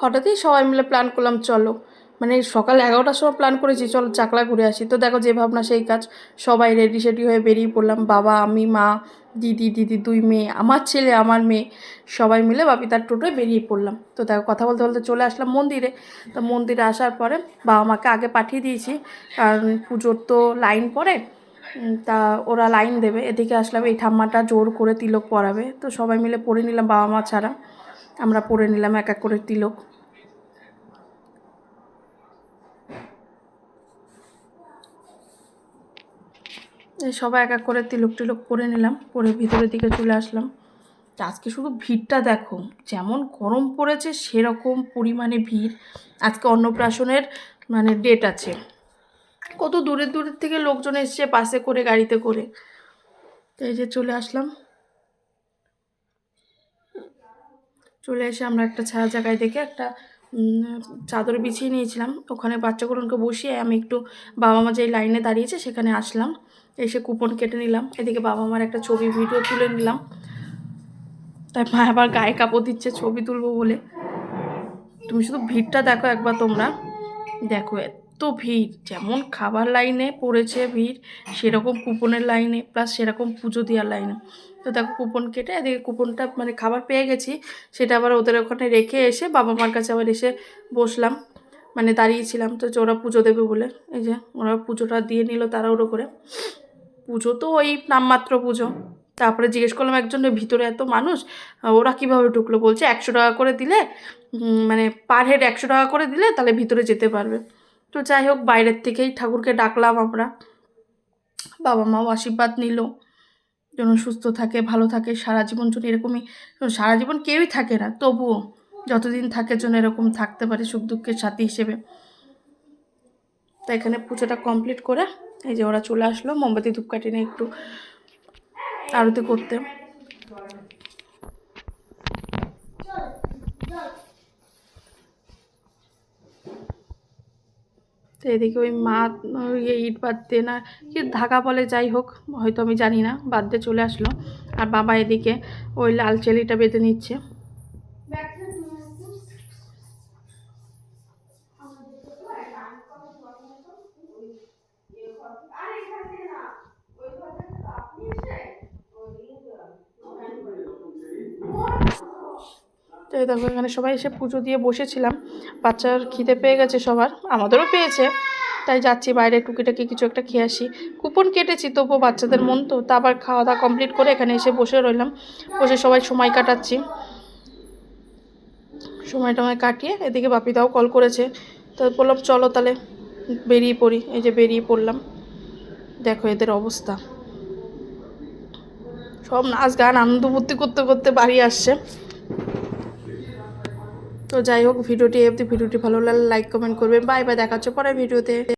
হঠাৎই সবাই মিলে প্ল্যান করলাম, চলো। মানে সকাল এগারোটার সময় প্ল্যান করেছি, চলো চাকলা ঘুরে আসি। তো দেখো যে ভাবনা, সেই কাজ। সবাই রেডি সেডি হয়ে বেরিয়ে পড়লাম। বাবা, আমি, মা, দিদি দিদি, দুই মেয়ে, আমার ছেলে, আমার মেয়ে, সবাই মিলে বাপি তার টোটোয় বেরিয়ে পড়লাম। তো দেখো, কথা বলতে বলতে চলে আসলাম মন্দিরে। তো মন্দিরে আসার পরে বাবা মাকে আগে পাঠিয়ে দিয়েছি, কারণ পুজোর তো লাইন পড়ে। তা ওরা লাইন দেবে। এদিকে আসলাম, এই ঠাম্মাটা জোর করে তিলক পরাবে। তো সবাই মিলে পড়ে নিলাম বাবা মা ছাড়া। আমরা পরে নিলাম, এক এক করে তিলক। সবাই এক এক করে তিলক টিলক পরে নিলাম, পরে ভিতরের দিকে চলে আসলাম। আজকে শুধু ভিড়টা দেখো, যেমন গরম পড়েছে সেরকম পরিমাণে ভিড়। আজকে অন্নপ্রাশনের মানে ডেট আছে। কত দূরের দূরের থেকে লোকজন এসছে বাসে করে, গাড়িতে করে। এই যে চলে আসলাম। চলে এসে আমরা একটা ছায়া জায়গায় দেখে একটা চাদর বিছিয়ে নিয়েছিলাম। ওখানে বাচ্চাগুলোকে বসিয়ে আমি একটু বাবা মা যে লাইনে দাঁড়িয়েছে সেখানে আসলাম। এসে কুপন কেটে নিলাম। এদিকে বাবা মার একটা ছবি, ভিডিও তুলে নিলাম। তাই মা আবার গায়ে কাপড় দিচ্ছে, ছবি তুলবো বলে। তুমি শুধু ভিড়টা দেখো একবার তোমরা। দেখো এত ভিড়, যেমন খাবার লাইনে পড়েছে ভিড়, সেরকম কুপনের লাইনে প্লাস সেরকম পুজো দেওয়ার লাইনে। তো দেখো কুপন কেটে এদিকে কুপনটা মানে খাবার পেয়ে গেছি, সেটা আবার ওদের ওখানে রেখে এসে বাবা মার কাছে আবার এসে বসলাম। মানে দাঁড়িয়েছিলাম তো ওরা পুজো দেবে বলে, এই যে ওরা পুজোটা দিয়ে নিল তাড়াহুড়ো করে। পুজো তো ওই নামমাত্র পুজো। তারপরে জিজ্ঞেস করলাম একজনের ভিতরে এত মানুষ, ওরা কীভাবে ঢুকলো? বলছে, একশো টাকা করে দিলে মানে পার হেড একশো টাকা করে দিলে তাহলে ভিতরে যেতে পারবে। তো যাই হোক, বাইরের থেকেই ঠাকুরকে ডাকলাম আমরা। বাবা মাও আশীর্বাদ নিল। যেন সুস্থ থাকে, ভালো থাকে, সারা জীবন যেন এরকমই, সারা জীবন কেউই থাকে না, তবুও যতদিন থাকে যেন এরকম থাকতে পারে সুখ দুঃখের সাথী হিসেবে। তো এখানে পুজোটা কমপ্লিট করে এই যে ওরা চলে আসলো, মোমবাতি ধূপকাঠি নিয়ে একটু আরতি করতে। তো এদিকে ওই মা ইয়ে ইট বাঁধতে না, কি ধাকা বলে যাই হোক, হয়তো আমি জানি না, বাঁধতে চলে আসলো। আর বাবা এদিকে ওই লাল চেলিটা বেঁধে নিচ্ছে। এই দেখো, এখানে সবাই এসে পুজো দিয়ে বসেছিলাম। বাচ্চার খিদে পেয়ে গেছে সবার, আমাদেরও পেয়েছে। তাই যাচ্ছি, বাইরে টুকিটাকি কিছু একটা খেয়ে আসি। কুপন কেটেছি, তবুও বাচ্চাদের মন তো, তা আবার খাওয়া দাওয়া কমপ্লিট করে এখানে এসে বসে রইলাম। বসে সবাই সময় কাটাচ্ছি। সময় টময় কাটিয়ে এদিকে বাপিদাও কল করেছে। তো বললাম, চলো তাহলে বেরিয়ে পড়ি। এই যে বেরিয়ে পড়লাম। দেখো এদের অবস্থা। সব নাচ গান, আনন্দ করতে করতে বাড়ি আসছে। তো যাই হোক, ভিডিওটি এফ ভিডিওটি ভালো লাগলে লাইক কমেন্ট করবেন। বাই বাই দেখাচ্ছে পরে পরের ভিডিওতে।